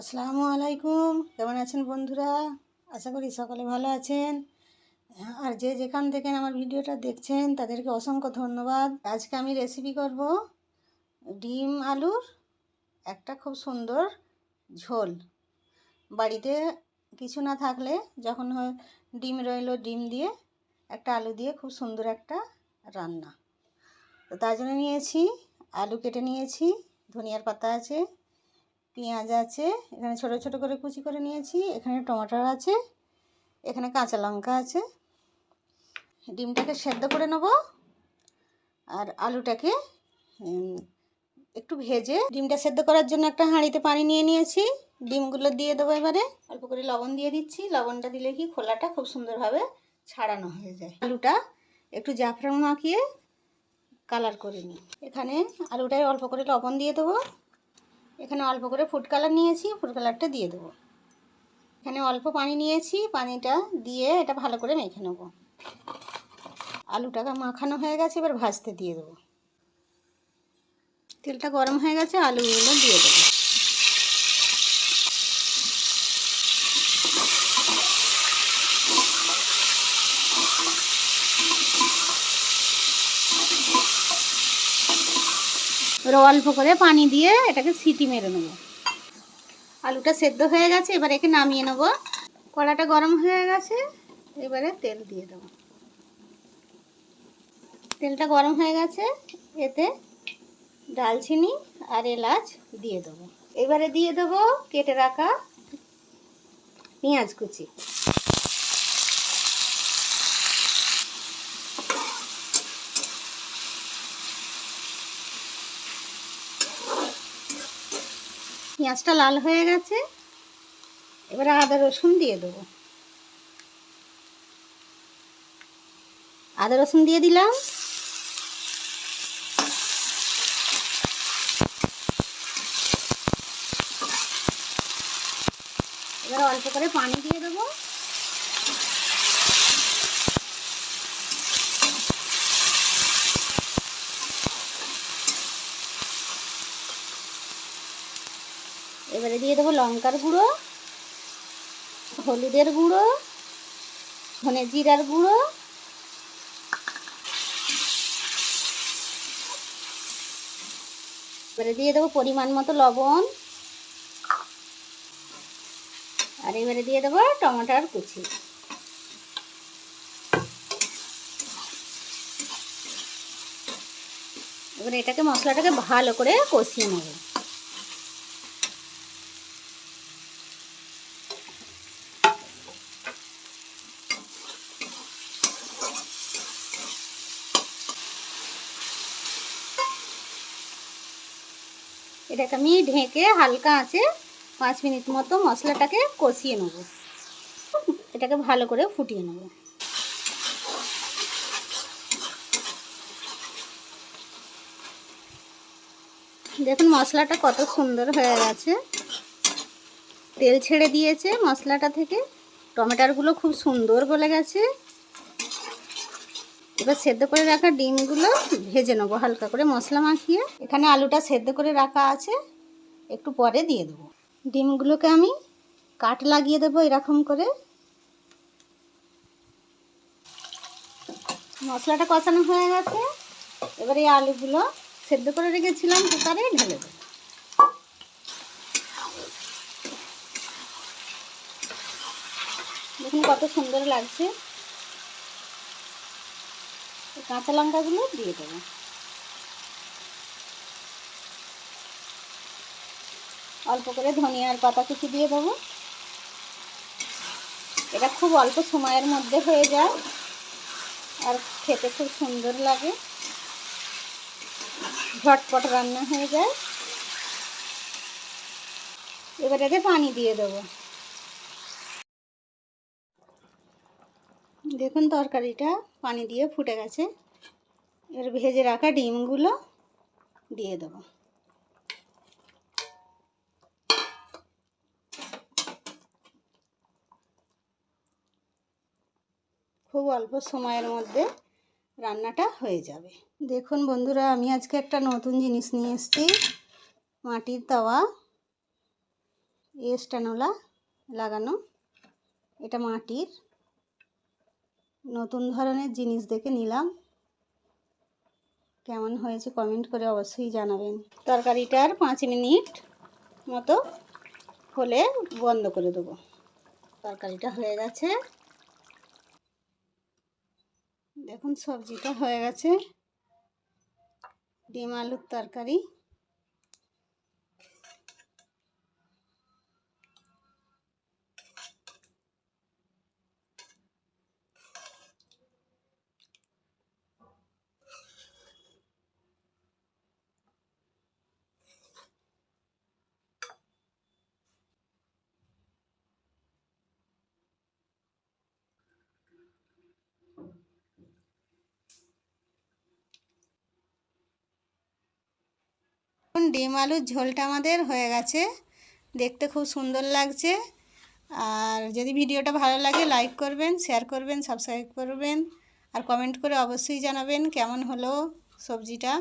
আসসালামু আলাইকুম। কেমন আছেন বন্ধুরা? আশা করি সকলে ভালো আছেন। আর যে যেখান থেকে আমার ভিডিওটা দেখছেন, তাদেরকে অসংখ্য ধন্যবাদ। আজকে আমি রেসিপি করব ডিম আলুর একটা খুব সুন্দর ঝোল। বাড়িতে কিছু না থাকলে যখন ডিম রইল ডিম দিয়ে, একটা আলু দিয়ে খুব সুন্দর একটা রান্না। তো তার জন্য নিয়েছি, আলু কেটে নিয়েছি, ধনিয়ার পাতা আছে পেঁয়াজ আছে, এখানে ছোট ছোট করে কুচি করে নিয়েছি, এখানে টমাটোর আছে, এখানে কাঁচা লঙ্কা আছে। ডিমটাকে সেদ্ধ করে নেব, আর আলুটাকে একটু ভেজে ডিমটা সেদ্ধ করার জন্য একটা হাঁড়িতে পানি নিয়ে নিয়েছি। ডিমগুলো দিয়ে দেবো এবারে। অল্প করে লবণ দিয়ে দিচ্ছি। লবণটা দিলে কি খোলাটা খুব সুন্দরভাবে ছাড়ানো হয়ে যায়। আলুটা একটু জাফরান মাখিয়ে কালার করে নিই। এখানে আলুটায় অল্প করে লবণ দিয়ে দেবো। এখানে অল্প করে ফুড কালার নিয়েছি, ফুড কালারটা দিয়ে দেবো। এখানে অল্প পানি নিয়েছি, পানিটা দিয়ে এটা ভালো করে মেখে নেব। আলুটাকে মাখানো হয়ে গেছে, এবার ভাজতে দিয়ে দেবো। তেলটা গরম হয়ে গেছে, আলুগুলো দিয়ে দেবো। এবার অল্প করে পানি দিয়ে এটাকে সিটি মেরে নেব। আলুটা সেদ্ধ হয়ে গেছে, এবার একে নামিয়ে নেব। কড়াটা গরম হয়ে গেছে, এবারে তেল দিয়ে দেবো। তেলটা গরম হয়ে গেছে, এতে ডালচিনি আর এলাচ দিয়ে দেবো। এবারে দিয়ে দেবো কেটে রাখা পেঁয়াজ কুচি। পেঁয়াজটা লাল হয়ে গেছে। এবারে আদা, রসুন দিয়ে দেবো। আদা, রসুন দিয়ে দিলাম। এবার অল্প করে পানি দিয়ে দেবো। এবারে দিয়ে দেবো লঙ্কার গুঁড়ো, হলুদের গুঁড়ো, ধনে জিরার গুঁড়ো, এবারে দিয়ে দেবো পরিমাণ মতো লবণ, আর এবারে দিয়ে দেবো টমেটোর কুচি। এবারে এটাকে মশলাটাকে ভালো করে কষিয়ে নেব। এটাকে আমি ঢেকে হালকা আছে পাঁচ মিনিট মতো মশলাটাকে কষিয়ে নেব। এটাকে ভালো করে ফুটিয়ে নেব। দেখুন, মশলাটা কত সুন্দর হয়ে গেছে। তেল ছেড়ে দিয়েছে মশলাটা থেকে। টমেটোরগুলো খুব সুন্দর গলে গেছে। এবার সেদ্ধ করে রাখা ডিমগুলো ভেজে নেব, হালকা করে মশলা মাখিয়ে। এখানে আলুটা সেদ্ধ করে রাখা আছে, একটু পরে দিয়ে দেবো। ডিমগুলোকে আমি কাট লাগিয়ে দেবো এরকম করে। মশলাটা কষানো হয়ে গেছে। এবার এই আলুগুলো সেদ্ধ করে রেখেছিলাম, কুকারে ঢেলে দেবো। দেখুন কত সুন্দর লাগছে। কাঁচা লঙ্কাগুলো দিয়ে দেবো। অল্প করে ধনিয়ার পাতা কুচি দিয়ে দেবো। এটা খুব অল্প সময়ের মধ্যে হয়ে যায় আর খেতে খুব সুন্দর লাগে। ঝটপট রান্না হয়ে যায়। এবার এতে পানি দিয়ে দেবো। দেখুন তরকারিটা পানি দিয়ে ফুটে গেছে। এবার ভেজে রাখা ডিমগুলো দিয়ে দেবো। খুব অল্প সময়ের মধ্যে রান্নাটা হয়ে যাবে। দেখুন বন্ধুরা, আমি আজকে একটা নতুন জিনিস নিয়ে এসেছি। মাটির তাওয়া, এই স্ট্যানোলা লাগানো। এটা মাটির। নতুন ধরনের জিনিস দেখে নিলাম। কেমন হয়েছে কমেন্ট করে অবশ্যই জানাবেন। তরকারিটার পাঁচ মিনিট মতো হলে বন্ধ করে দেবো। তরকারিটা হয়ে গেছে। দেখুন সবজিটা হয়ে গেছে। ডিম আলুর তরকারি। ডিম আলুর ঝোলটা আমাদের হয়ে গেছে। দেখতে খুব সুন্দর লাগছে। আর যদি ভিডিওটা ভালো লাগে লাইক করবেন শেয়ার করবেন সাবস্ক্রাইব করবেন। আর কমেন্ট করে অবশ্যই জানাবেন কেমন হলো সবজিটা।